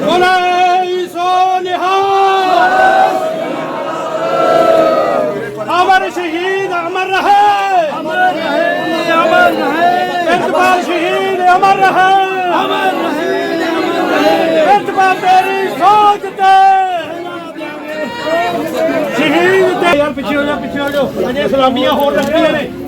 ਬੋਲੇ ਅਮਰ ਸ਼ਹੀਦ ਅਮਰ ਰਹੇ ਅਮਰ ਰਹੇ ਅਮਰ ਰਹੇ ਇੰਤਬਾਲ ਸ਼ਹੀਦ ਅਮਰ ਰਹੇ ਅਮਰ ਰਹੇ ਅਮਰ ਰਹੇ ਇੰਤਬਾਲ ਤੇਰੀ ਸੋਚ ਤੇ ਸ਼ਹੀਦ ਤੇ ਯਾਰ ਪਿੱਛੇ ਹੋ ਜਾ ਪਿੱਛੇ ਹੋ ਜਾ ਅਜੇ ਸਲਾਮੀਆਂ ਹੋਰ ਲੱਗੀਆਂ ਨੇ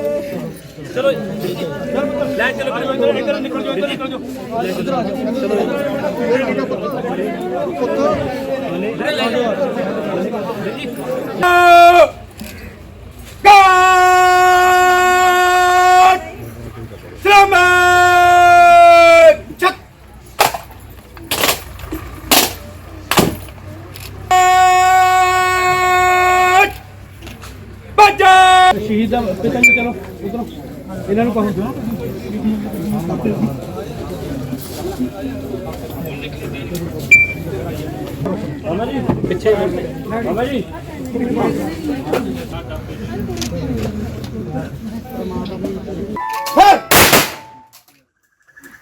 ਚਲੋ ਲੈ ਚਲੋ ਇੱਧਰ ਇੱਧਰ ਨਿਕਲ ਜਾਓ, ਇੱਧਰ ਨਿਕਲ ਜਾਓ God! Selamat! Cak! ਬਾਜਾ ਸ਼ਹੀਦ ਦਾ ਪਿਤਾ ਜੀ, ਚਲੋ, ਉਧਰੋਂ ਇਹਨਾਂ ਨੂੰ ਕਹੋ ਮਾਮਾ ਜੀ ਪਿੱਛੇ ਮਾਮਾ ਜੀ।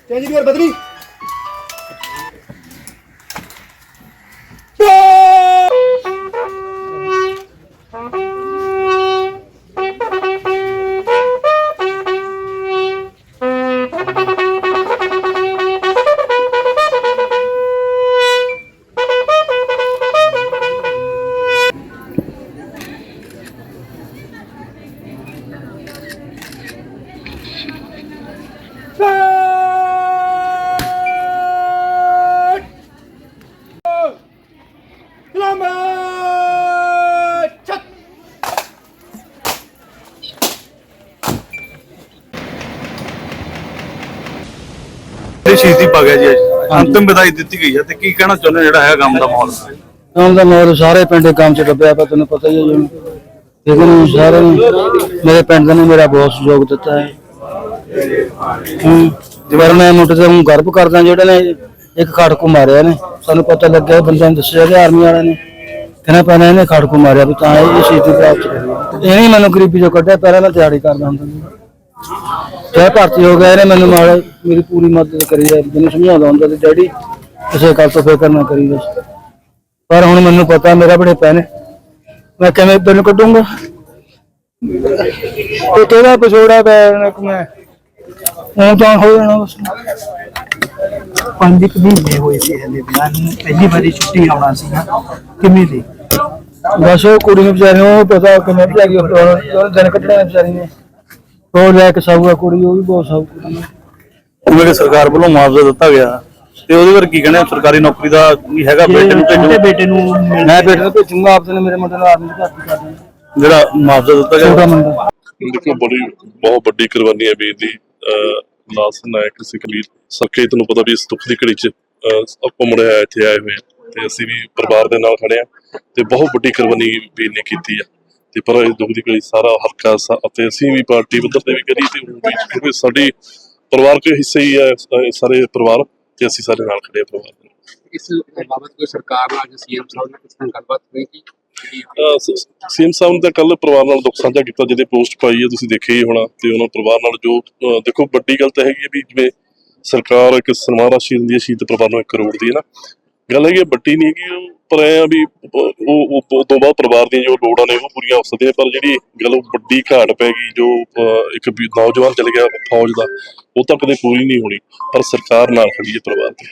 ਇੰਜੀਨੀਅਰ ਬਦਲੀ। ਇਹ ਸ਼ਹੀਦੀ ਪਾ ਗਿਆ ਜੀ ਅੱਜ? ਅੰਤਿਮ ਵਿਦਾਈ ਦਿੱਤੀ ਗਈ ਹੈ ਤੇ ਕੀ ਕਹਿਣਾ ਚਾਹੁੰਦੇ ਹੋ ਜਿਹੜਾ ਹੈ ਗਮ ਦਾ ਮਾਹੌਲ? ਕੰਮ ਦਾ ਮੋਰ ਸਾਰੇ ਪਿੰਡ ਕੰਮ ਚ ਡੱਬਿਆ ਪਿਆ ਤੈਨੂੰ ਪਤਾ ਹੀ ਹੈ ਜੀ ਨਹੀਂ ਸਾਰੇ ਨੂੰ ਮੇਰੇ ਪਿੰਡ ਦੇ ਨੇ ਮੇਰਾ ਬਹੁਤ ਸਹਿਯੋਗ ਦਿੱਤਾ ਹੈ। ਹੂੰ ਜਿਵੇਂ ਮੈਂ ਮੁੰਡੇ ਤੇ ਨੂੰ ਗਰਭ ਕਰਦਾ ਜਿਹੜੇ ਨੇ ਇੱਕ ਖੜਕੂ ਮਾਰਿਆ ਨੇ। ਸਾਨੂੰ ਪਤਾ ਲੱਗਿਆ ਬੰਦਿਆਂ ਨੇ ਦੱਸਿਆ ਕਿ ਆਰਮੀ ਵਾਲਿਆਂ ਨੇ। ਕਹਿੰਦਾ ਪਹਿਲਾਂ ਇਹਨੇ ਖੜਕੂ ਮਾਰਿਆ ਵੀ ਤਾਂ ਇਹ ਸ਼ਹੀਦੀ ਪ੍ਰਾਪਤ ਕਰੀ ਇਹਨੇ ਮੈਨੂੰ ਗਰੀਬੀ ਚੋਂ ਕੱਢਿਆ ਪਹਿਲਾਂ ਮੈਂ ਤਿਆਰੀ ਕਰਦਾ ਹੁੰਦਾ ਸੀ। ਚਾਹੇ ਭਰਤੀ ਹੋ ਗਿਆ ਇਹਨੇ ਮੈਨੂੰ ਨਾਲ ਮੇਰੀ ਪੂਰੀ ਮਦਦ ਕਰੀ ਹੈ ਜਿਹਨੂੰ ਸਮਝਾਉਂਦਾ ਹੁੰਦਾ ਸੀ ਡੈਡੀ ਕਿਸੇ ਗੱਲ ਤੋਂ ਫਿਕਰ ਨਾ ਕਰੀ ਬਸ। ਪਰ ਹੁਣ ਮੈਨੂੰ ਪਤਾ ਮੇਰਾ ਬੜੇ ਪੈਨੇ ਮੈਂ ਕਿਵੇਂ ਬਿੱਲ ਕੱਢੂੰਗਾ? ਤੇ ਤੇਰਾ ਪਛੋੜਾ ਬੈਨ ਮੈਂ ਹੁਣ ਤਾਂ ਹੋ ਜਾਣਾ ਬਸ। ਪੰਜ ਕੁ ਮਹੀਨੇ ਹੋਏ ਸੀ ਹਲੇ ਵਿਆਹ ਨੂੰ ਪਹਿਲੀ ਵਾਰੀ ਛੁੱਟੀ ਆਉਣਾ ਸੀ ਕਿਵੇਂ ਦੀ? ਬਸ ਉਹ ਕੁੜੀ ਨੂੰ ਵਿਚਾਰੀ ਨੂੰ ਉਹ ਪਤਾ ਕਿਵੇਂ ਭਜਾ ਗਈ ਉਹ ਦਿਨ ਕੱਢਣਾ ਵਿਚਾਰੀ ਨੇ। ਉਹ ਲੈ ਕੇ ਸਾਊਗਾ ਕੁੜੀ ਉਹ ਵੀ ਬਹੁਤ ਸਾਊ ਕੁੜੀ ਹੈ। ਜਿਵੇਂ ਕਿ ਸਰਕਾਰ ਵੱਲੋਂ ਮੁਆਵਜ਼ਾ ਦਿੱਤਾ ਗਿਆ ਤੇ ਉਹਦੇ ਬਾਰੇ ਕੀ ਕਹਿਣਾ ਸਰਕਾਰੀ ਨੌਕਰੀ ਦਾ ਕੀ ਹੈਗਾ ਬੇਟੇ ਨੂੰ ਛੋਟੇ ਭੇਜੋ ਬੇਟੇ ਨੂੰ ਮਿਲ- ਮੈਂ ਬੇਟੇ ਨੂੰ ਭੇਜੂੰਗਾ ਆਪਦੇ ਨੇ ਮੇਰੇ ਮੁੰਡੇ ਨੂੰ ਆਰਮੀ ਚ ਭਰਤੀ ਕਰ ਦੇਣਾ ਜਿਹੜਾ ਮੁਆਵਜ਼ਾ ਦਿੱਤਾ ਛੋਟਾ ਗਿਆ ਮੁੰਡਾ ਦੇਖੋ ਬੜੀ ਬਹੁਤ ਵੱਡੀ ਕੁਰਬਾਨੀ ਹੈ ਵੀਰ ਦੀ ਅਹ ਲਾਸ ਨਾਇਕ ਸਿਕਵੀਰ ਸਕੇ ਤੁਹਾਨੂੰ ਪਤਾ ਵੀ ਇਸ ਦੁੱਖ ਦੀ ਘੜੀ ਚ ਅਹ ਆਪਾਂ ਮੁੜੇ ਆਏ ਇੱਥੇ ਆਏ ਹੋਏ ਆ। ਤੇ ਅਸੀਂ ਵੀ ਪਰਿਵਾਰ ਦੇ ਨਾਲ ਖੜੇ ਆ। ਤੇ ਬਹੁਤ ਵੱਡੀ ਕੁਰਬਾਨੀ ਵੀਰ ਨੇ ਕੀਤੀ ਆ। ਤੇ ਪਰ ਇਹ ਦੁੱਖ ਦੀ ਘੜੀ ਸਾਰਾ ਹਲਕਾ ਸਾ- ਅਤੇ ਅਸੀਂ ਵੀ ਪਾਰਟੀ ਪੱਧਰ ਤੇ ਵੀ ਕਰੀ ਤੇ ਉਹ ਵੀ ਕਿਉਂਕਿ ਸਾਡੀ ਪਰਿਵਾਰ ਕੇ ਹਿੱਸੇ ਹੀ ਹੈ ਸਾਰੇ ਪਰਿਵਾਰ ਤੇ ਅਸੀਂ ਸਾਰੇ ਨਾਲ ਖੜੇ ਆ ਪਰਿਵਾਰ ਦੇ। ਇਸ ਬਾਬਤ ਕੋਈ ਸਰਕਾਰ ਨਾਲ ਜਾਂ ਸੀਐਮ ਸਾਹਿਬ ਨਾਲ ਕਿਸੇ ਨਾਲ ਗੱਲਬਾਤ ਹੋਈ ਕਿ ਸੀਐਮ ਸਾਹਿਬ ਤਾਂ ਕੱਲ ਪਰਿਵਾਰ ਨਾਲ ਦੁੱਖ ਸਾਂਝਾ ਕੀਤਾ ਜਿਹਦੇ ਪੋਸਟ ਪਾਈ ਹੈ ਤੁਸੀਂ ਦੇਖਿਆ ਹੀ ਹੋਣਾ ਤੇ ਉਹਨਾਂ ਪਰਿਵਾਰ ਨਾਲ ਜੋ ਦੇਖੋ ਵੱਡੀ ਗੱਲ ਤਾਂ ਹੈਗੀ ਹੈ ਵੀ ਜਿਵੇਂ ਸਰਕਾਰ ਇੱਕ ਸਨਮਾਨ ਰਾਸ਼ੀ ਦਿੰਦੀ ਹੈ ਸ਼ਹੀਦ ਪਰਿਵਾਰ ਨੂੰ 1 ਕਰੋੜ ਦੀ ਹੈ ਨਾ ਗੱਲ ਹੈ ਵੱਡੀ ਨਹੀਂ ਹੈਗੀ ਪਰ ਐ ਆ ਵੀ ਉਹ ਤੋਂ ਬਾਅਦ ਪਰਿਵਾਰ ਦੀਆਂ ਜੋ ਲੋੜਾਂ ਨੇ ਉਹ ਪੂਰੀਆਂ ਹੋ ਸਕਦੀਆਂ, ਪਰ ਜਿਹੜੀ ਗੱਲ ਵੱਡੀ ਘਾਟ ਪੈ ਗਈ, ਜੋ ਇੱਕ ਨੌਜਵਾਨ ਚਲੇ ਗਿਆ ਫੌਜ ਦਾ, ਉਹ ਤਾਂ ਕਦੇ ਪੂਰੀ ਨਹੀਂ ਹੋਣੀ, ਪਰ ਸਰਕਾਰ ਨਾਲ ਖੜੀ ਹੈ ਪਰਿਵਾਰ ਦੀ।